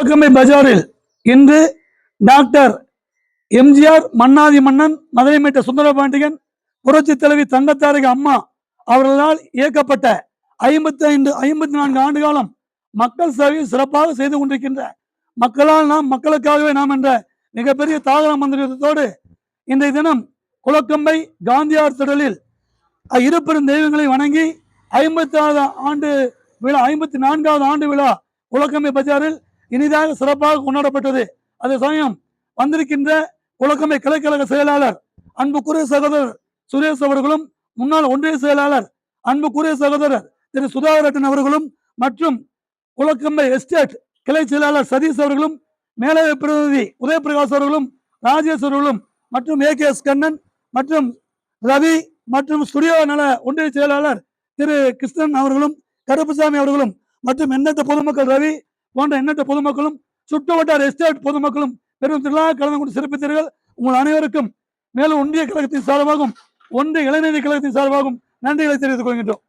சிவகங்கை பஜாரில் இன்று டாக்டர் எம்ஜிஆர் மன்னாதி மன்னன் மதுரை மீட்ட சுந்தரபாண்டியன் புரட்சி தலைவி தங்கத்தாரக அம்மா அவர்களால் இயக்கப்பட்ட ஐம்பத்தி ஐந்து ஐம்பத்தி நான்கு ஆண்டு காலம் மக்கள் சேவையை சிறப்பாக செய்து கொண்டிருக்கின்ற மக்களால் நாம் மக்களுக்காகவே நாம் என்ற மிகப்பெரிய தாகர மந்திரத்தோடு இன்றைய தினம் குளக்கம்பை காந்தியார் திடலில் இருப்பெரும் தெய்வங்களை வணங்கி ஐம்பத்தி ஆண்டு விழா ஐம்பத்தி நான்காவது ஆண்டு விழா குளக்கம்பை பஜாரில் இனிதாக சிறப்பாக கொண்டாடப்பட்டது. அதே சமயம் வந்திருக்கின்ற குளக்கம்பை கிளைக்கழக செயலாளர் அன்புக்குரிய சகோதரர் சுரேஷ் அவர்களும் முன்னாள் ஒன்றிய செயலாளர் அன்புக்குரிய சகோதரர் திரு சுதாகரட்டன் அவர்களும் மற்றும் குளக்கம்பை எஸ்டேட் கிளை செயலாளர் சதீஷ் அவர்களும் மேலவை பிரதிநிதி உதயபிரகாஷ் அவர்களும் ராஜேஷ் அவர்களும் மற்றும் ஏ கே எஸ் கண்ணன் மற்றும் ரவி மற்றும் ஸ்டுடியோ நல ஒன்றிய செயலாளர் திரு கிருஷ்ணன் அவர்களும் கருப்புசாமி அவர்களும் மற்றும் எண்ணற்ற பொதுமக்கள் ரவி போன்ற எண்ணற்ற பொதுமக்களும் சுற்று வட்டார எஸ்டேட் பொதுமக்களும் பெரும் திருவிழா கலந்து கொண்டு சிறப்பித்தீர்கள். உங்கள் அனைவருக்கும் மேலும் ஒன்றிய கழகத்தின் சார்பாகவும் ஒன்றிய இளைஞர் கழகத்தின் சார்பாகவும் நன்றிகளை தெரிவித்துக் கொள்கின்றோம்.